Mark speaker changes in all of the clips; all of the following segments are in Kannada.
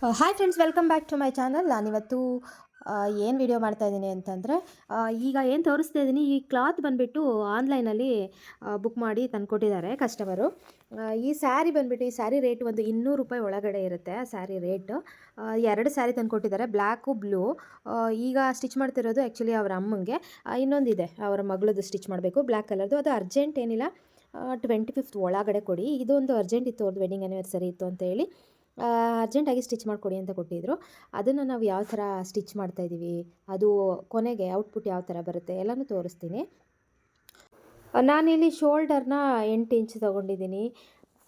Speaker 1: Hi friends welcome back to my channel ನಾನಿವತ್ತು ಏನು ವಿಡಿಯೋ ಮಾಡ್ತಾ ಇದ್ದೀನಿ ಅಂತಂದರೆ ಈಗ ಏನು ತೋರಿಸ್ತಾ ಇದ್ದೀನಿ, ಈ ಕ್ಲಾತ್ ಬಂದುಬಿಟ್ಟು ಆನ್ಲೈನಲ್ಲಿ ಬುಕ್ ಮಾಡಿ ತಂದುಕೊಟ್ಟಿದ್ದಾರೆ ಕಸ್ಟಮರು ಈ ಸ್ಯಾರಿ ಬಂದುಬಿಟ್ಟು, ಈ ಸ್ಯಾರಿ ರೇಟ್ ಒಂದು ಇನ್ನೂರು ರೂಪಾಯಿ ಒಳಗಡೆ ಇರುತ್ತೆ, ಆ ಸ್ಯಾರಿ ರೇಟು ಎರಡು ಸ್ಯಾರಿ ತಂದುಕೊಟ್ಟಿದ್ದಾರೆ ಬ್ಲ್ಯಾಕು ಬ್ಲೂ ಈಗ ಸ್ಟಿಚ್ ಮಾಡ್ತಿರೋದು ಆ್ಯಕ್ಚುಲಿ ಅವ್ರ ಅಮ್ಮಂಗೆ. ಇನ್ನೊಂದಿದೆ, ಅವರ ಮಗಳದ್ದು ಸ್ಟಿಚ್ ಮಾಡಬೇಕು ಬ್ಲ್ಯಾಕ್ ಕಲರ್ದು ಅದು ಅರ್ಜೆಂಟ್ ಏನಿಲ್ಲ ಟ್ವೆಂಟಿ ಫಿಫ್ತ್ ಒಳಗಡೆ ಕೊಡಿ. ಇದೊಂದು ಅರ್ಜೆಂಟ್ ಇತ್ತು ಅವ್ರದ್ದು ವೆಡ್ಡಿಂಗ್ ಆ್ಯನಿವರ್ಸರಿ ಇತ್ತು ಅಂತ ಹೇಳಿ. ಅರ್ಜೆಂಟಾಗಿ ಸ್ಟಿಚ್ ಮಾಡಿಕೊಡಿ ಅಂತ ಕೊಟ್ಟಿದ್ದರು ಅದನ್ನು ನಾವು ಯಾವ ಥರ ಸ್ಟಿಚ್ ಮಾಡ್ತಾಯಿದ್ದೀವಿ ಅದು ಕೊನೆಗೆ ಔಟ್ಪುಟ್ ಯಾವ ಥರ ಬರುತ್ತೆ ಎಲ್ಲನೂ ತೋರಿಸ್ತೀನಿ. ನಾನಿಲ್ಲಿ ಶೋಲ್ಡರ್ನ ಎಂಟು ಇಂಚ್ ತೊಗೊಂಡಿದ್ದೀನಿ.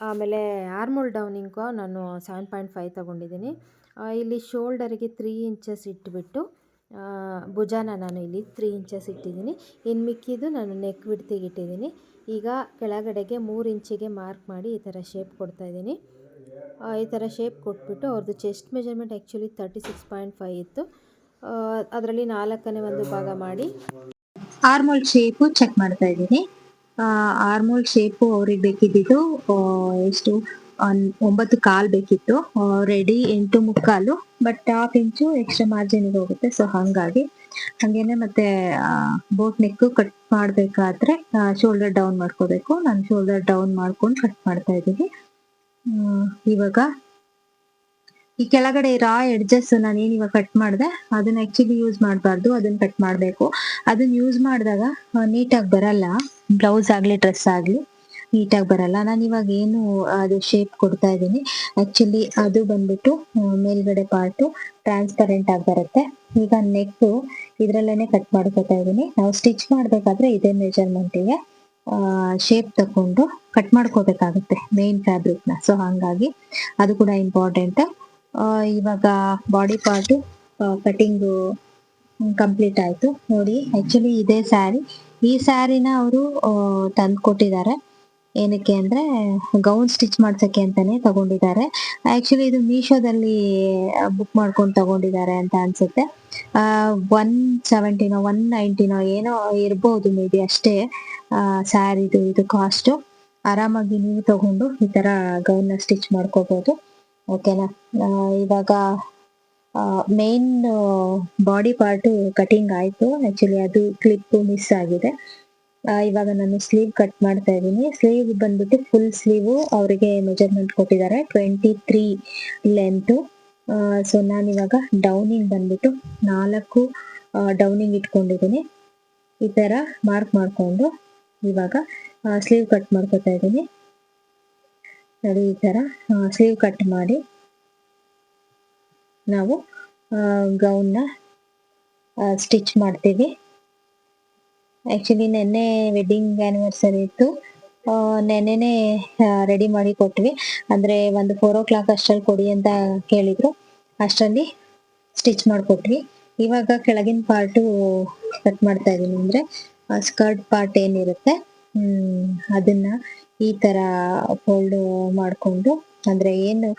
Speaker 1: ಆಮೇಲೆ ಆರ್ಮೋಲ್ ಡೌನಿಂಗು ನಾನು ಸೆವೆನ್ ಪಾಯಿಂಟ್ ಫೈವ್ ತೊಗೊಂಡಿದ್ದೀನಿ. ಇಲ್ಲಿ ಶೋಲ್ಡರಿಗೆ ತ್ರೀ ಇಂಚಸ್ ಇಟ್ಬಿಟ್ಟು ಭುಜಾನ ನಾನು ಇಲ್ಲಿ ತ್ರೀ ಇಂಚಸ್ ಇಟ್ಟಿದ್ದೀನಿ. ಇನ್ನು ಮಿಕ್ಕಿದ್ದು ನಾನು ನೆಕ್ ಬಿಡ್ತಿಗೆ ಇಟ್ಟಿದ್ದೀನಿ. ಈಗ ಕೆಳಗಡೆಗೆ ಮೂರು ಇಂಚಿಗೆ ಮಾರ್ಕ್ ಮಾಡಿ ಈ ಥರ ಶೇಪ್ ಕೊಡ್ತಾಯಿದ್ದೀನಿ ಈ ಥರ ಶೇಪ್ ಕೊಟ್ಬಿಟ್ಟು ಅವ್ರದ್ದು chest measurement actually thirty six point five ಇತ್ತು ಅದರಲ್ಲಿ ನಾಲ್ಕನೇ ಒಂದು ಭಾಗ ಮಾಡಿ.
Speaker 2: ಆರ್ಮೋಲ್ ಶೇಪು ಚೆಕ್ ಮಾಡ್ತಾ ಇದ್ದೀನಿ. ಆರ್ಮೋಲ್ ಶೇಪು ಅವ್ರಿಗೆ ಬೇಕಿದ್ದಿದ್ದು ಎಷ್ಟು ಒಂಬತ್ತು ಕಾಲ್ ಬೇಕಿತ್ತು. ರೆಡಿ ಎಂಟು ಮುಕ್ಕಾಲು ಬಟ್ ಹಾಫ್ ಇಂಚು ಎಕ್ಸ್ಟ್ರಾ ಮಾರ್ಜಿನಿಗೆ ಹೋಗುತ್ತೆ ಸೊ ಹಾಗಾಗಿ. ಹಾಗೇನೆ ಮತ್ತೆ ಬೋಟ್ ನೆಕ್ ಕಟ್ ಮಾಡಬೇಕಾದ್ರೆ ಶೋಲ್ಡರ್ ಡೌನ್ ಮಾಡ್ಕೋಬೇಕು. ನಾನು ಶೋಲ್ಡರ್ ಡೌನ್ ಮಾಡ್ಕೊಂಡು ಕಟ್ ಮಾಡ್ತಾ ಇದ್ದೀನಿ. ಇವಾಗ. ಈ ಕೆಳಗಡೆ ರಾ ಎಡ್ಜಸ್ ನಾನು ಏನ್ ಇವಾಗ ಕಟ್ ಮಾಡಿದೆ, ಅದನ್ನ ಆಕ್ಚುಲಿ ಯೂಸ್ ಮಾಡಬಾರ್ದು, ಅದನ್ನ ಕಟ್ ಮಾಡಬೇಕು. ಅದನ್ನ ಯೂಸ್ ಮಾಡಿದಾಗ ನೀಟಾಗಿ ಬರಲ್ಲ. ಬ್ಲೌಸ್ ಆಗ್ಲಿ ಡ್ರೆಸ್ ಆಗ್ಲಿ ನೀಟಾಗಿ ಬರಲ್ಲ. ನಾನು ಇವಾಗ ಏನು ಅದು ಶೇಪ್ ಕೊಡ್ತಾ ಇದ್ದೀನಿ. ಆಕ್ಚುಲಿ ಅದು ಬಂದ್ಬಿಟ್ಟು ಮೇಲ್ಗಡೆ ಪಾರ್ಟು ಟ್ರಾನ್ಸ್ಪರೆಂಟ್ ಆಗಿ ಬರುತ್ತೆ. ಈಗ ನೆಕ್ ಇದ್ರಲ್ಲೇನೆ ಕಟ್ ಮಾಡ್ಕೊತಾ ಇದ್ದೀನಿ. ನಾವು ಸ್ಟಿಚ್ ಮಾಡ್ಬೇಕಾದ್ರೆ ಇದೇ ಮೆಜರ್ಮೆಂಟಿಗೆ ಶೇಪ್ ತಕೊಂಡು ಕಟ್ ಮಾಡ್ಕೋಬೇಕಾಗುತ್ತೆ ಮೇನ್ ಫ್ಯಾಬ್ರಿಕ್ನ ಸೊ ಹಾಗಾಗಿ ಅದು ಕೂಡ ಇಂಪಾರ್ಟೆಂಟ್ ಇವಾಗ ಬಾಡಿ ಪಾರ್ಟು ಕಟಿಂಗು ಕಂಪ್ಲೀಟ್ ಆಯಿತು. ನೋಡಿ ಆ್ಯಕ್ಚುಲಿ ಇದೇ ಸ್ಯಾರಿ ಈ ಸ್ಯಾರಿನ ಅವರು ತಂದು ಕೊಟ್ಟಿದ್ದಾರೆ ಏನಕ್ಕೆ ಅಂದ್ರೆ ಗೌನ್ ಸ್ಟಿಚ್ ಮಾಡ್ಸಕ್ಕೆ ಅಂತಾನೆ ತಗೊಂಡಿದ್ದಾರೆ. ಆಕ್ಚುಲಿ ಇದು ಮೀಶೋದಲ್ಲಿ ಬುಕ್ ಮಾಡ್ಕೊಂಡು ತಗೊಂಡಿದ್ದಾರೆ ಅಂತ ಅನ್ಸುತ್ತೆ. ಒನ್ ಸೆವೆಂಟಿನೋ ಒನ್ ನೈಂಟಿನೋ ಏನೋ ಇರ್ಬೋದು ಮೇ ಬಿ ಅಷ್ಟೇ. ಸ್ಯಾರಿದು ಇದು ಕಾಸ್ಟು ಆರಾಮಾಗಿ ನೀವು ತಗೊಂಡು ಈ ಗೌನ್ ಗೌನ್ನ ಸ್ಟಿಚ್ ಮಾಡ್ಕೋಬಹುದು ಓಕೆನಾ ಇವಾಗ ಮೇನ್ ಬಾಡಿ ಪಾರ್ಟು ಕಟಿಂಗ್ ಆಯ್ತು. ಆ್ಯಕ್ಚುಲಿ ಅದು ಕ್ಲಿಪ್ಪು ಮಿಸ್ ಆಗಿದೆ. ಇವಾಗ ನಾನು ಸ್ಲೀವ್ ಕಟ್ ಮಾಡ್ತಾ ಇದ್ದೀನಿ. ಸ್ಲೀವ್ ಬಂದ್ಬಿಟ್ಟು ಫುಲ್ ಸ್ಲೀವ್ ಅವರಿಗೆ ಮೆಜರ್ಮೆಂಟ್ ಕೊಟ್ಟಿದ್ದಾರೆ. ಟ್ವೆಂಟಿ ತ್ರೀ ಲೆಂತು ಸೊ ನಾನಿವಾಗ ಡೌನಿಂಗ್ ಬಂದ್ಬಿಟ್ಟು ನಾಲ್ಕು ಡೌನಿಂಗ್ ಇಟ್ಕೊಂಡಿದ್ದೀನಿ. ಈ ಥರ ಮಾರ್ಕ್ ಮಾಡಿಕೊಂಡು ಇವಾಗ ಸ್ಲೀವ್ ಕಟ್ ಮಾಡ್ಕೊತಾ ಇದ್ದೀನಿ. ನೋಡಿ ಈ ಥರ ಸ್ಲೀವ್ ಕಟ್ ಮಾಡಿ ನಾವು ಗೌನ್ನ ಸ್ಟಿಚ್ ಮಾಡ್ತೀವಿ. ಆ್ಯಕ್ಚುಲಿ ನೆನ್ನೆ ವೆಡ್ಡಿಂಗ್ ಆನಿವರ್ಸರಿ ಇತ್ತು. ನೆನ್ನೆನೆ ರೆಡಿ ಮಾಡಿ ಕೊಟ್ವಿ. ಅಂದ್ರೆ ಒಂದು ಫೋರ್ ಓ ಕ್ಲಾಕ್ ಅಷ್ಟರಲ್ಲಿ ಕೊಡಿ ಅಂತ ಕೇಳಿದ್ರು. ಅಷ್ಟರಲ್ಲಿ ಸ್ಟಿಚ್ ಮಾಡಿಕೊಟ್ವಿ. ಇವಾಗ ಕೆಳಗಿನ ಪಾರ್ಟು ಕಟ್ ಮಾಡ್ತಾ ಇದ್ದೀನಿ. ಅಂದ್ರೆ ಸ್ಕರ್ಟ್ ಪಾರ್ಟ್ ಏನಿರುತ್ತೆ ಅದನ್ನ ಈ ತರ ಫೋಲ್ಡ್ ಮಾಡಿಕೊಂಡು, ಅಂದ್ರೆ ಏನು,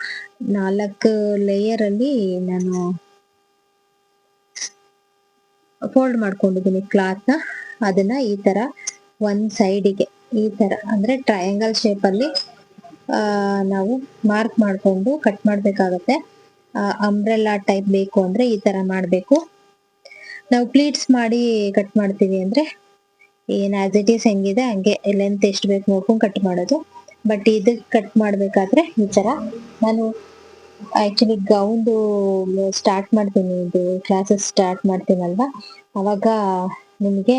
Speaker 2: ನಾಲ್ಕು ಲೇಯರ್ ಅಲ್ಲಿ ನಾನು ಫೋಲ್ಡ್ ಮಾಡ್ಕೊಂಡಿದ್ದೀನಿ ಕ್ಲಾತ್ನ. ಅದನ್ನ ಈ ತರ ಒಂದ್ ಸೈಡಿಗೆ ಈ ತರ ಅಂದ್ರೆ ಟ್ರಯಾಂಗಲ್ ಶೇಪ್ ಅಲ್ಲಿ ನಾವು ಮಾರ್ಕ್ ಮಾಡ್ಕೊಂಡು ಕಟ್ ಮಾಡ್ಬೇಕಾಗತ್ತೆ. ಅಂಬ್ರೆಲ್ಲಾ ಟೈಪ್ ಬೇಕು ಅಂದ್ರೆ ಈ ತರ ಮಾಡ್ಬೇಕು. ನಾವು ಪ್ಲೀಟ್ಸ್ ಮಾಡಿ ಕಟ್ ಮಾಡ್ತೀವಿ ಅಂದ್ರೆ ಏನ್ ಆಸ್ ಇಟ್ ಈಸ್ ಹೆಂಗಿದೆ, ಹಂಗೆ ಲೆಂತ್ ಎಷ್ಟು ಬೇಕು ನೋಡ್ಕೊಂಡು ಕಟ್ ಮಾಡೋದು. ಬಟ್ ಇದಕ್ಕೆ ಕಟ್ ಮಾಡ್ಬೇಕಾದ್ರೆ ಈ ತರ ನಾನು ಆಕ್ಚುಲಿ ಗೌನ್ದು ಸ್ಟಾರ್ಟ್ ಮಾಡ್ತೀನಿ, ಇದು ಕ್ಲಾಸಸ್ ಸ್ಟಾರ್ಟ್ ಮಾಡ್ತೀನಲ್ವಾ? ಅವಾಗ ನಿಮಗೆ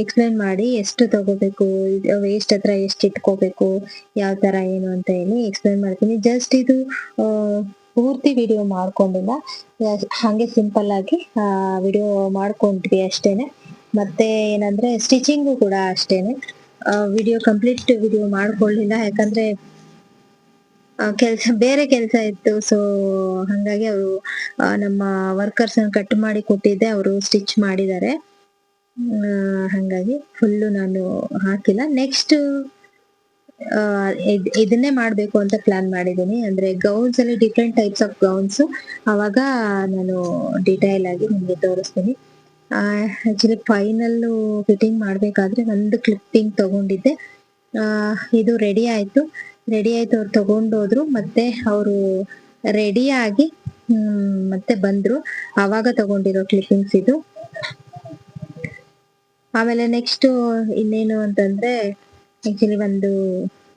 Speaker 2: ಎಕ್ಸ್ಪ್ಲೈನ್ ಮಾಡಿ ಎಷ್ಟು ತಗೋಬೇಕು ವೇಸ್ಟ್ ಹತ್ರ ಎಷ್ಟು ಇಟ್ಕೋಬೇಕು, ಯಾವ ತರ ಏನು ಅಂತ ಹೇಳಿ ಎಕ್ಸ್ಪ್ಲೈನ್ ಮಾಡ್ತೀನಿ. ಜಸ್ಟ್ ಇದು ಪೂರ್ತಿ ವಿಡಿಯೋ ಮಾಡ್ಕೊಂಡಿಲ್ಲ. ಹಂಗೆ ಸಿಂಪಲ್ ಆಗಿ ವಿಡಿಯೋ ಮಾಡ್ಕೊಂಡ್ವಿ ಅಷ್ಟೇನೆ. ಮತ್ತೆ ಏನಂದ್ರೆ ಸ್ಟಿಚಿಂಗು ಕೂಡ ಅಷ್ಟೇನೆ. ವಿಡಿಯೋ ಕಂಪ್ಲೀಟ್ ವಿಡಿಯೋ ಮಾಡ್ಕೊಳ್ಳಿಲ್ಲ. ಯಾಕಂದ್ರೆ ಕೆಲಸ, ಬೇರೆ ಕೆಲಸ ಇತ್ತು. ಸೊ ಹಂಗಾಗಿ ಅವರು ನಮ್ಮ ವರ್ಕರ್ಸ್ ಕಟ್ ಮಾಡಿ ಕೊಟ್ಟಿದ್ದೆ. ಅವರು ಸ್ಟಿಚ್ ಮಾಡಿದ್ದಾರೆ. ಹಾಗಾಗಿ ಫುಲ್ಲು ನಾನು ಹಾಕಿಲ್ಲ. ನೆಕ್ಸ್ಟ್ ಇದನ್ನೇ ಮಾಡಬೇಕು ಅಂತ ಪ್ಲಾನ್ ಮಾಡಿದ್ದೀನಿ. ಅಂದ್ರೆ ಗೌನ್ಸ್ ಅಲ್ಲಿ ಡಿಫ್ರೆಂಟ್ ಟೈಪ್ಸ್ ಆಫ್ ಗೌನ್ಸ್ ಅವಾಗ ನಾನು ಡಿಟೈಲ್ ಆಗಿ ನಿಮಗೆ ತೋರಿಸ್ತೀನಿ. ಆಕ್ಚುಲಿ ಫೈನಲ್ ಫಿಟ್ಟಿಂಗ್ ಮಾಡಬೇಕಾದ್ರೆ ಒಂದು ಕ್ಲಿಪ್ಪಿಂಗ್ ತಗೊಂಡಿದ್ದೆ. ಇದು ರೆಡಿ ಆಯ್ತು. ರೆಡಿ ಆಯ್ತು, ಅವ್ರು ತಗೊಂಡೋದ್ರು. ಮತ್ತೆ ಅವರು ರೆಡಿಯಾಗಿ ಮತ್ತೆ ಬಂದ್ರು. ಅವಾಗ ತಗೊಂಡಿರೋ ಕ್ಲಿಪ್ಪಿಂಗ್ಸ್ ಇದು. ಆಮೇಲೆ ನೆಕ್ಸ್ಟ್ ಇನ್ನೇನು ಅಂತಂದ್ರೆ ಆಕ್ಚುಲಿ ಒಂದು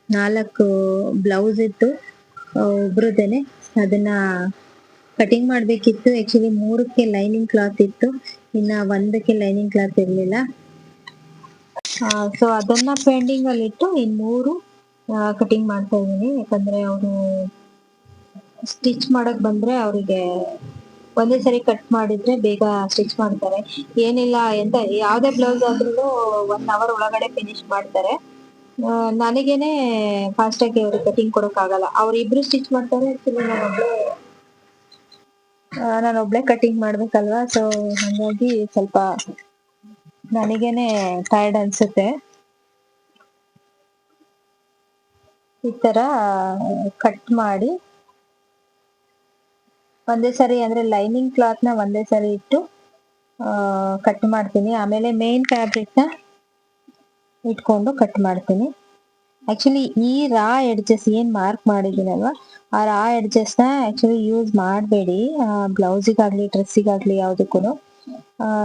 Speaker 2: ನಾಲ್ಕು ಬ್ಲೌಸ್ ಇತ್ತು. ಒಬ್ರುದೇನೆ ಅದನ್ನ ಕಟಿಂಗ್ ಮಾಡ್ಬೇಕಿತ್ತು. ಆಕ್ಚುಲಿ ಮೂರಕ್ಕೆ ಲೈನಿಂಗ್ ಕ್ಲಾತ್ ಇತ್ತು. ಇನ್ನ ಒಂದಕ್ಕೆ ಲೈನಿಂಗ್ ಕ್ಲಾತ್ ಇರ್ಲಿಲ್ಲ. ಸೊ ಅದನ್ನ ಪೆಂಡಿಂಗ್ ಅಲ್ಲಿ ಇಟ್ಟು ಇನ್ ಮೂರು ಕಟಿಂಗ್ ಮಾಡ್ತಾ ಇದ್ದೀನಿ. ಯಾಕಂದ್ರೆ ಅವರು ಸ್ಟಿಚ್ ಮಾಡಕ್ ಬಂದ್ರೆ ಅವರಿಗೆ ಒಂದೇ ಸರಿ ಕಟ್ ಮಾಡಿದ್ರೆ ಬೇಗ ಸ್ಟಿಚ್ ಮಾಡ್ತಾರೆ. ಏನಿಲ್ಲ ಎಂತ, ಯಾವ್ದೇ ಬ್ಲೌಸ್ ಆದ್ರೂ ಒನ್ ಅವರ್ ಒಳಗಡೆ ಫಿನಿಶ್ ಮಾಡ್ತಾರೆ. ನನಗೇನೆ ಫಾಸ್ಟ್ ಆಗಿ ಅವ್ರಿಗೆ ಕಟಿಂಗ್ ಕೊಡಕ್ ಆಗಲ್ಲ ಅವ್ರಿಬ್ರು ಸ್ಟಿಚ್ ಮಾಡ್ತಾರೆ ಆಕ್ಚುಲಿ ನಾನೊಬ್ಳೆ ನಾನೊಬ್ಳೆ ಕಟಿಂಗ್ ಮಾಡ್ಬೇಕಲ್ವಾ? ಸೊ ಹಂಗಾಗಿ ಸ್ವಲ್ಪ ನನಗೇನೆ ಟೈರ್ಡ್ ಅನ್ಸುತ್ತೆ. ಈ ತರ ಕಟ್ ಮಾಡಿ ಒಂದೇ ಸರಿ ಅಂದ್ರೆ ಲೈನಿಂಗ್ ಕ್ಲಾತ್ನ ಒಂದೇ ಸರಿ ಇಟ್ಟು ಕಟ್ ಮಾಡ್ತೀನಿ. ಆಮೇಲೆ ಮೇನ್ನ ಇಟ್ಕೊಂಡು ಕಟ್ ಮಾಡ್ತೀನಿ. ಆಕ್ಚುಲಿ ಈ ರಾ ಎಡ್ಜಸ್ ಏನ್ ಮಾರ್ಕ್ ಮಾಡಿದೀನಲ್ವಾ ಆ ರಾ ಎಡ್ಜಸ್ನ ಆಕ್ಚುಲಿ ಯೂಸ್ ಮಾಡಬೇಡಿ. ಬ್ಲೌಸಿಗಾಗ್ಲಿ ಡ್ರೆಸ್ಸಿಗಾಗ್ಲಿ ಯಾವ್ದಕ್ಕೂ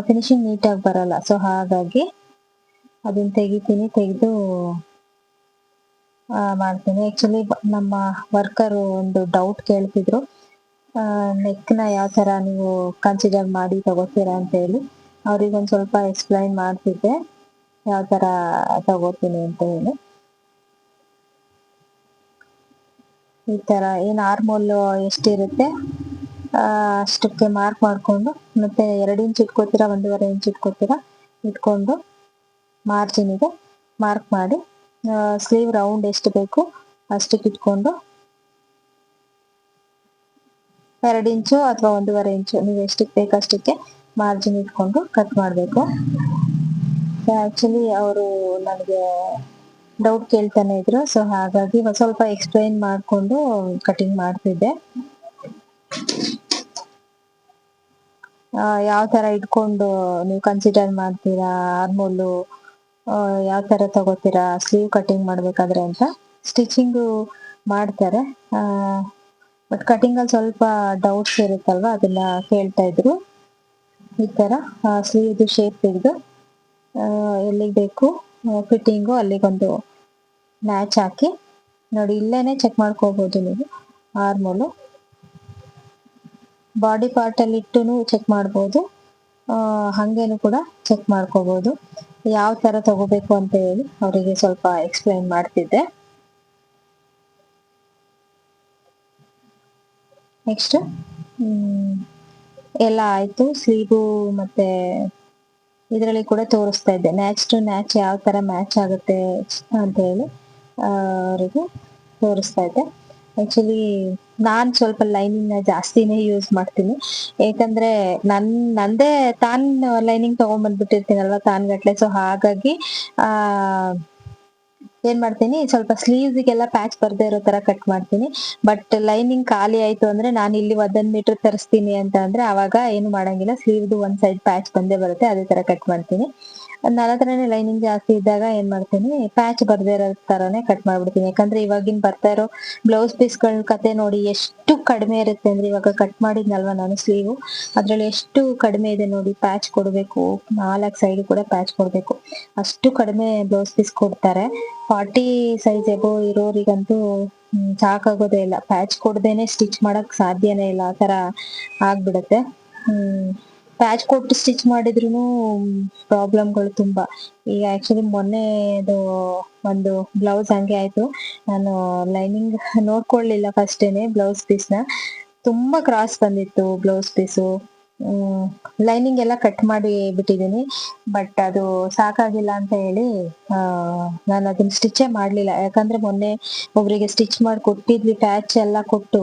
Speaker 2: ಫಿನಿಶಿಂಗ್ ನೀಟಾಗಿ ಬರಲ್ಲ. ಸೊ ಹಾಗಾಗಿ ಅದನ್ನ ತೆಗಿತೀನಿ, ತೆಗೆದು ಮಾಡ್ತೀನಿ. ಆಕ್ಚುಲಿ ನಮ್ಮ ವರ್ಕರ್ ಒಂದು ಡೌಟ್ ಕೇಳ್ತಿದ್ರು. ನೆಕ್ನ ಯಾವ ತರ ನೀವು ಕನ್ಸಿಡರ್ ಮಾಡಿ ತಗೋತೀರಾ ಅಂತ ಹೇಳಿ, ಅವ್ರಿಗೆ ಒಂದ್ ಸ್ವಲ್ಪ ಎಕ್ಸ್ಪ್ಲೈನ್ ಮಾಡ್ತಿದ್ದೆ, ಯಾವ ತರ ತಗೋತೀನಿ ಅಂತ ಹೇಳಿ. ಈ ತರ ಏನ್ ಆರ್ಮೋಲ್ ಎಷ್ಟಿರುತ್ತೆ ಅಷ್ಟಕ್ಕೆ ಮಾರ್ಕ್ ಮಾಡ್ಕೊಂಡು, ಮತ್ತೆ ಎರಡು ಇಂಚ್ ಇಟ್ಕೋತೀರಾ, ಒಂದೂವರೆ ಇಂಚ್ ಇಟ್ಕೋತೀರಾ, ಇಟ್ಕೊಂಡು ಮಾರ್ಜಿನಿಗೆ ಮಾರ್ಕ್ ಮಾಡಿ ಸ್ಲೀವ್ ರೌಂಡ್ ಎಷ್ಟು ಬೇಕು ಅಷ್ಟಕ್ಕೆ ಇಟ್ಕೊಂಡು ಎರಡು ಇಂಚು ಅಥವಾ ಒಂದೂವರೆ ಇಂಚು ನೀವು ಎಷ್ಟಕ್ಕೆ ಬೇಕಷ್ಟಕ್ಕೆ ಮಾರ್ಜಿನ್ ಇಟ್ಕೊಂಡು ಕಟ್ ಮಾಡಬೇಕು. ಆ್ಯಕ್ಚುಲಿ ಅವರು ನನಗೆ ಡೌಟ್ ಕೇಳ್ತಾನೆ ಇದ್ರು ಸೊ ಹಾಗಾಗಿ ಸ್ವಲ್ಪ ಎಕ್ಸ್ಪ್ಲೈನ್ ಮಾಡ್ಕೊಂಡು ಕಟಿಂಗ್ ಮಾಡ್ತಿದ್ದೆ. ಯಾವ ತರ ಇಟ್ಕೊಂಡು ನೀವು ಕನ್ಸಿಡರ್ ಮಾಡ್ತೀರಾ ಆರ್ಮೋಲು ಯಾವ ತರ ತಗೋತೀರಾ ಸ್ಲೀವ್ ಕಟಿಂಗ್ ಮಾಡ್ಬೇಕಾದ್ರೆ ಅಂತ. ಸ್ಟಿಚಿಂಗು ಮಾಡ್ತಾರೆ. ಬಟ್ ಕಟಿಂಗ್ ಅಲ್ಲಿ ಸ್ವಲ್ಪ ಡೌಟ್ಸ್ ಇರುತ್ತಲ್ವಾ? ಅದನ್ನ ಕೇಳ್ತಾ ಇದ್ರು. ಈ ತರ ಸ್ಲೀವ್ ಶೇಪ್ ತೆಗೆದು ಎಲ್ಲಿಗೆ ಬೇಕು ಫಿಟ್ಟಿಂಗು ಅಲ್ಲಿಗೊಂದು ಮ್ಯಾಚ್ ಹಾಕಿ, ನೋಡಿ ಇಲ್ಲೇನೆ ಚೆಕ್ ಮಾಡ್ಕೋಬಹುದು ನೀವು ಆರ್ಮೋಲು ಬಾಡಿ ಪಾರ್ಟ್ ಅಲ್ಲಿ ಇಟ್ಟು ಚೆಕ್ ಮಾಡ್ಬೋದು ಹಂಗೇನು ಕೂಡ ಚೆಕ್ ಮಾಡ್ಕೋಬಹುದು ಯಾವ ತರ ತಗೋಬೇಕು ಅಂತ ಹೇಳಿ ಅವರಿಗೆ ಸ್ವಲ್ಪ ಎಕ್ಸ್ಪ್ಲೈನ್ ಮಾಡ್ತಿದ್ದೆ. ನೆಕ್ಸ್ಟ್ ಎಲ್ಲ ಆಯ್ತು. ಸ್ಲೀವು ಮತ್ತೆ ಇದರಲ್ಲಿ ಕೂಡ ತೋರಿಸ್ತಾ ಇದ್ದೆ. ಮ್ಯಾಚ್ ಟು ಮ್ಯಾಚ್ ಯಾವ ತರ ಮ್ಯಾಚ್ ಆಗುತ್ತೆ ಅಂತ ಹೇಳಿ ಅವರಿಗೆ ತೋರಿಸ್ತಾ ಇದ್ದೆ. ಆಕ್ಚುಲಿ ನಾನ್ ಸ್ವಲ್ಪ ಲೈನಿಂಗ್ ಜಾಸ್ತಿನೇ ಯೂಸ್ ಮಾಡ್ತೀನಿ. ಯಾಕಂದ್ರೆ ನನ್, ನಂದೇ ತಾನ್ ಲೈನಿಂಗ್ ತಗೊಂಡ್ಬಂದ್ಬಿಟ್ಟಿರ್ತೀನಲ್ವಾ ತಾನ್ ಗಟ್ಲೆ ಸೊ ಹಾಗಾಗಿ, ಆ ಏನ್ ಮಾಡ್ತೀನಿ, ಸ್ವಲ್ಪ ಸ್ಲೀವ್ಸ್ ಗೆಲ್ಲ ಪ್ಯಾಚ್ ಬರ್ದೇ ಇರೋ ತರ ಕಟ್ ಮಾಡ್ತೀನಿ. ಬಟ್ ಲೈನಿಂಗ್ ಖಾಲಿ ಆಯ್ತು ಅಂದ್ರೆ ನಾನು ಇಲ್ಲಿ ಒಂದೊಂದ್ ಮೀಟರ್ ತರಿಸ್ತೀನಿ ಅಂತ ಅಂದ್ರೆ ಅವಾಗ ಏನು ಮಾಡಂಗಿಲ್ಲ ಸ್ಲೀವ್ದು ಒಂದ್ ಸೈಡ್ ಪ್ಯಾಚ್ ಬಂದೇ ಬರುತ್ತೆ, ಅದೇ ತರ ಕಟ್ ಮಾಡ್ತೀನಿ. ಹತ್ರನೇ ಲೈನಿಂಗ್ ಜಾಸ್ತಿ ಇದ್ದಾಗ ಏನ್ ಮಾಡ್ತೀನಿ ಪ್ಯಾಚ್ ಬರ್ದೇ ಇರೋ ತರಾನೇ ಕಟ್ ಮಾಡ್ಬಿಡ್ತೀನಿ. ಯಾಕಂದ್ರೆ ಇವಾಗಿನ್ ಬರ್ತಾ ಇರೋ ಬ್ಲೌಸ್ ಪೀಸ್ಗಳ ಕತೆ ನೋಡಿ ಎಷ್ಟು ಕಡಿಮೆ ಇರುತ್ತೆ ಅಂದ್ರೆ ಇವಾಗ ಕಟ್ ಮಾಡಿದ್ನಲ್ವಾ ನಾನು ಸ್ಲೀವ್ ಅದ್ರಲ್ಲಿ ಎಷ್ಟು ಕಡಿಮೆ ಇದೆ ನೋಡಿ ಪ್ಯಾಚ್ ಕೊಡ್ಬೇಕು. ನಾಲ್ಕು ಸೈಡ್ ಕೂಡ ಪ್ಯಾಚ್ ಕೊಡ್ಬೇಕು. ಅಷ್ಟು ಕಡಿಮೆ ಬ್ಲೌಸ್ ಪೀಸ್ ಕೊಡ್ತಾರೆ. ಫಾರ್ಟಿ ಸೈಜ್ ಎಬೋ ಇರೋರಿಗಂತೂ ಸಾಕಾಗೋದೇ ಇಲ್ಲ. ಪ್ಯಾಚ್ ಕೊಡ್ದೇನೆ ಸ್ಟಿಚ್ ಮಾಡಕ್ ಸಾಧ್ಯನೇ ಇಲ್ಲ. ಆ ತರ ಆಗ್ಬಿಡತ್ತೆ. ಹ್ಮ್. ಪ್ಯಾಚ್ ಕೊಟ್ಟು ಸ್ಟಿಚ್ ಮಾಡಿದ್ರು ಪ್ರಾಬ್ಲಮ್ಗಳು ತುಂಬಾ. ಈಗ ಆಕ್ಚುಲಿ ಮೊನ್ನೆದು ಒಂದು ಬ್ಲೌಸ್ ಹಂಗೆ ಆಯ್ತು. ನಾನು ಲೈನಿಂಗ್ ನೋಡ್ಕೊಳ್ಳಿಲ್ಲ ಫಸ್ಟೇನೆ ಬ್ಲೌಸ್ ಪೀಸ್ನ. ತುಂಬಾ ಕ್ರಾಸ್ ಬಂದಿತ್ತು ಬ್ಲೌಸ್ ಪೀಸು ಲೈನಿಂಗ್ ಎಲ್ಲ ಕಟ್ ಮಾಡಿ ಬಿಟ್ಟಿದ್ದೀನಿ. ಬಟ್ ಅದು ಸಾಕಾಗಿಲ್ಲ ಅಂತ ಹೇಳಿ ನಾನು ಅದನ್ನ ಸ್ಟಿಚೇ ಮಾಡ್ಲಿಲ್ಲ. ಯಾಕಂದ್ರೆ ಮೊನ್ನೆ ಒಬ್ರಿಗೆ ಸ್ಟಿಚ್ ಮಾಡಿ ಕೊಟ್ಟಿದ್ವಿ ಪ್ಯಾಚ್ ಎಲ್ಲ ಕೊಟ್ಟು.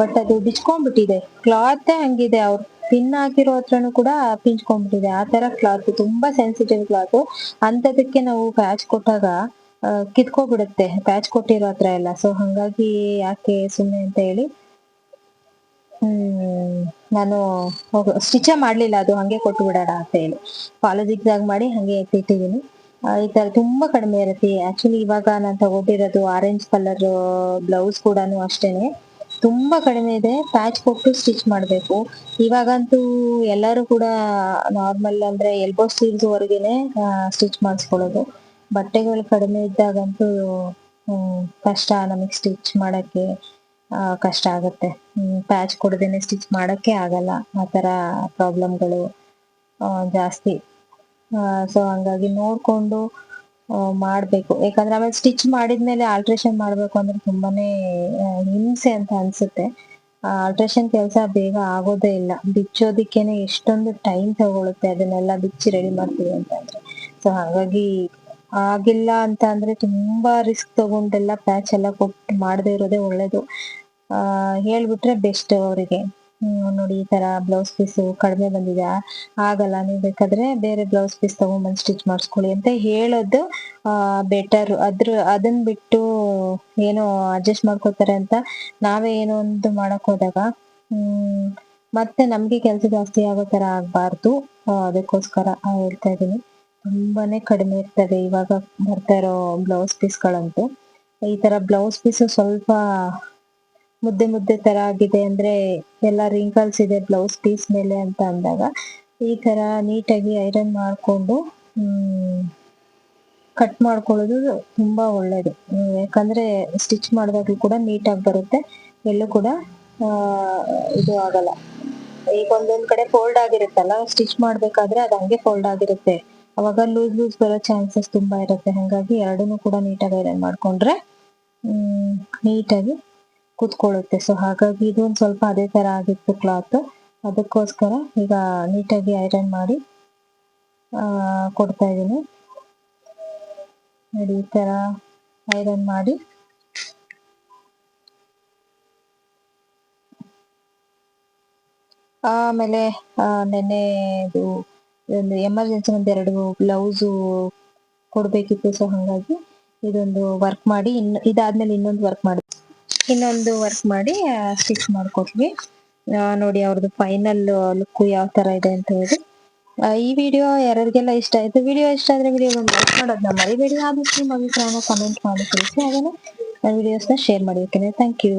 Speaker 2: ಬಟ್ ಅದು ಬಿಚ್ಕೊಂಡ್ಬಿಟ್ಟಿದೆ. ಕ್ಲಾತ್ ಹಂಗಿದೆ ಅವ್ರು. ಪಿನ್ ಹಾಕಿರೋ ಹತ್ರನು ಕೂಡ ಪಿಂಚ್ಕೊಂಡ್ಬಿಟ್ಟಿದೆ. ಆ ತರ ಕ್ಲಾತ್ ತುಂಬಾ ಸೆನ್ಸಿಟಿವ್ ಕ್ಲಾತ್ ಅಂತದಕ್ಕೆ ನಾವು ಪ್ಯಾಚ್ ಕೊಟ್ಟಾಗ ಕಿತ್ಕೋಬಿಡುತ್ತೆ. ಪ್ಯಾಚ್ ಕೊಟ್ಟಿರೋ ಹತ್ರ ಎಲ್ಲ. ಸೊ ಹಂಗಾಗಿ ಯಾಕೆ ಸುಮ್ಮನೆ ಅಂತ ಹೇಳಿ. ಹ್ಮ್, ನಾನು ಸ್ಟಿಚೇ ಮಾಡ್ಲಿಲ್ಲ ಅದು. ಹಂಗೆ ಕೊಟ್ಟು ಬಿಡೋಣ ಅಂತ ಹೇಳಿ. ಕಾಲೇಜ್ ಎಕ್ಸಾಮ್ ಮಾಡಿ ಹಂಗೆ ಎತ್ತಿಟ್ಟಿದೀನಿ ಈ ತರ ತುಂಬಾ ಕಡಿಮೆ ಇರುತ್ತೆ. ಆಕ್ಚುಲಿ ಇವಾಗ ನಾನು ತಗೊಂಡಿರೋದು ಆರೆಂಜ್ ಕಲರ್ ಬ್ಲೌಸ್ ಕೂಡ ಅಷ್ಟೇನೆ. ತುಂಬಾ ಕಡಿಮೆ ಇದೆ. ಪ್ಯಾಚ್ ಕೊಟ್ಟು ಸ್ಟಿಚ್ ಮಾಡಬೇಕು. ಇವಾಗಂತೂ ಎಲ್ಲರೂ ಕೂಡ ನಾರ್ಮಲ್ ಅಂದ್ರೆ ಎಲ್ಬೋ ಸ್ಲೀವ್ಸ್ ವರೆಗೆನೆ ಸ್ಟಿಚ್ ಮಾಡಿಸ್ಕೊಳ್ಳೋದು. ಬಟ್ಟೆಗಳು ಕಡಿಮೆ ಇದ್ದಾಗಂತೂ ಕಷ್ಟ ನಮಗೆ ಸ್ಟಿಚ್ ಮಾಡಕ್ಕೆ ಕಷ್ಟ ಆಗುತ್ತೆ. ಪ್ಯಾಚ್ ಕೊಡದೇನೆ ಸ್ಟಿಚ್ ಮಾಡಕ್ಕೆ ಆಗಲ್ಲ. ಆ ತರ ಪ್ರಾಬ್ಲಮ್ಗಳು ಜಾಸ್ತಿ. ಸೊ ಹಂಗಾಗಿ ನೋಡ್ಕೊಂಡು ಮಾಡ್ಬೇಕು. ಯಾಕಂದ್ರೆ ಆಮೇಲೆ ಸ್ಟಿಚ್ ಮಾಡಿದ್ಮೇಲೆ ಆಲ್ಟ್ರೇಷನ್ ಮಾಡ್ಬೇಕು ಅಂದ್ರೆ ತುಂಬಾನೇ ಹಿಂಸೆ ಅಂತ ಅನ್ಸುತ್ತೆ. ಆಲ್ಟ್ರೇಷನ್ ಕೆಲಸ ಬೇಗ ಆಗೋದೇ ಇಲ್ಲ. ಬಿಚ್ಚೋದಿಕ್ಕೇನೆ ಎಷ್ಟೊಂದು ಟೈಮ್ ತಗೊಳುತ್ತೆ ಅದನ್ನೆಲ್ಲ ಬಿಚ್ಚಿ ರೆಡಿ ಮಾಡ್ತೀವಿ ಅಂತಂದ್ರೆ. ಸೊ ಹಾಗಾಗಿ ಆಗಿಲ್ಲ ಅಂತ ಅಂದ್ರೆ ತುಂಬಾ ರಿಸ್ಕ್ ತಗೊಂಡೆಲ್ಲ ಪ್ಯಾಚ್ ಎಲ್ಲ ಕೊಟ್ಟು ಮಾಡದೇ ಇರೋದೇ ಒಳ್ಳೇದು. ಆ, ಹೇಳ್ಬಿಟ್ರೆ ಬೆಸ್ಟ್ ಅವರಿಗೆ. ನೋಡಿ ಈ ತರ ಬ್ಲೌಸ್ ಪೀಸ್ ಕಡಿಮೆ ಬಂದಿದೆ ಆಗಲ್ಲ, ನೀವು ಬೇಕಾದ್ರೆ ಬೇರೆ ಬ್ಲೌಸ್ ಪೀಸ್ ತಗೊಂಡ್ಬಂದು ಸ್ಟಿಚ್ ಮಾಡಿಸ್ಕೊಳ್ಳಿ ಅಂತ ಹೇಳೋದು ಬೆಟರ್ ಅದ್ರ ಅದನ್ನ ಬಿಟ್ಟು ಏನೋ ಅಡ್ಜಸ್ಟ್ ಮಾಡ್ಕೋತಾರೆ ಅಂತ ನಾವೇ ಏನೋ ಒಂದು ಮಾಡಕ್ ಹೋದಾಗ ಮತ್ತೆ ನಮ್ಗೆ ಕೆಲಸ ಜಾಸ್ತಿ ಆಗೋ ತರ ಆಗ್ಬಾರ್ದು. ಅದಕ್ಕೋಸ್ಕರ ಹೇಳ್ತಾ ಇದ್ದೀನಿ. ತುಂಬಾನೇ ಕಡಿಮೆ ಇರ್ತದೆ ಇವಾಗ ಬರ್ತಾ ಇರೋ ಬ್ಲೌಸ್ ಪೀಸ್ಗಳಂತೂ ಈ ತರ ಬ್ಲೌಸ್ ಪೀಸ್ ಸ್ವಲ್ಪ ಮುದ್ದೆ ಮುದ್ದೆ ತರ ಆಗಿದೆ ಅಂದ್ರೆ ಎಲ್ಲ ರಿಂಕಲ್ಸ್ ಇದೆ ಬ್ಲೌಸ್ ಪೀಸ್ ಮೇಲೆ ಅಂತ ಅಂದಾಗ ಈ ತರ ನೀಟಾಗಿ ಐರನ್ ಮಾಡ್ಕೊಂಡು ಕಟ್ ಮಾಡ್ಕೊಳ್ಳೋದು ತುಂಬಾ ಒಳ್ಳೇದು. ಯಾಕಂದ್ರೆ ಸ್ಟಿಚ್ ಮಾಡಿದಾಗ್ಲೂ ಕೂಡ ನೀಟಾಗಿ ಬರುತ್ತೆ. ಎಲ್ಲೂ ಕೂಡ ಇದು ಆಗಲ್ಲ. ಈಗ ಒಂದೊಂದ್ ಕಡೆ ಫೋಲ್ಡ್ ಆಗಿರುತ್ತಲ್ಲ ಸ್ಟಿಚ್ ಮಾಡ್ಬೇಕಾದ್ರೆ ಅದು ಹಂಗೆ ಫೋಲ್ಡ್ ಆಗಿರುತ್ತೆ. ಅವಾಗ ಲೂಸ್ ಲೂಸ್ ಬರೋ ಚಾನ್ಸಸ್ ತುಂಬಾ ಇರುತ್ತೆ. ಹಾಗಾಗಿ ಎರಡನ್ನೂ ಕೂಡ ನೀಟಾಗಿ ಐರನ್ ಮಾಡ್ಕೊಂಡ್ರೆ ನೀಟಾಗಿ ಕೂತ್ಕೊಳ್ಳುತ್ತೆ. ಸೊ ಹಾಗಾಗಿ ಇದು ಒಂದ್ ಸ್ವಲ್ಪ ಅದೇ ತರ ಆಗಿತ್ತು ಕ್ಲಾತ್ ಅದಕ್ಕೋಸ್ಕರ ಈಗ ನೀಟಾಗಿ ಐರನ್ ಮಾಡಿ ಕೊಡ್ತಾ ಇದೀನಿ ನೋಡಿ, ಈ ತರ ಐರನ್ ಮಾಡಿ. ಆಮೇಲೆ ನೆನ್ನೆ ಇದು ಒಂದು ಎಮರ್ಜೆನ್ಸಿ ಒಂದು ಎರಡು ಬ್ಲೌಸು ಕೊಡಬೇಕಿತ್ತು. ಸೊ ಹಾಗಾಗಿ ಇದೊಂದು ವರ್ಕ್ ಮಾಡಿ, ಇನ್ನು ಇದಾದ್ಮೇಲೆ ಇನ್ನೊಂದು ವರ್ಕ್ ಮಾಡಿ ಇನ್ನೊಂದು ವರ್ಕ್ ಮಾಡಿ ಸ್ಟಿಚ್ ಮಾಡ್ಕೊಟ್ವಿ. ನೋಡಿ ಅವ್ರದ್ದು ಫೈನಲ್ ಲುಕ್ ಯಾವ ತರ ಇದೆ ಅಂತ ಹೇಳಿ. ಈ ವಿಡಿಯೋ ಯಾರಿಗೆಲ್ಲ ಇಷ್ಟ ಆಯ್ತು ವಿಡಿಯೋ ಇಷ್ಟ ಆದ್ರೆ ವಿಡಿಯೋ ಲೈಕ್ ಮಾಡೋದನ್ನ ಮರಿಬೇಡಿ. ಆದಷ್ಟು ನಿಮ್ಮ ಅಭಿಪ್ರಾಯನ ಕಮೆಂಟ್ ಮಾಡಿ ತಿಳಿಸಿ ವಿಡಿಯೋಸ್ ವಿಡಿಯೋಸ್ನ ಶೇರ್ ಮಾಡಿ ಓಕೆನಾ ಥ್ಯಾಂಕ್ ಯು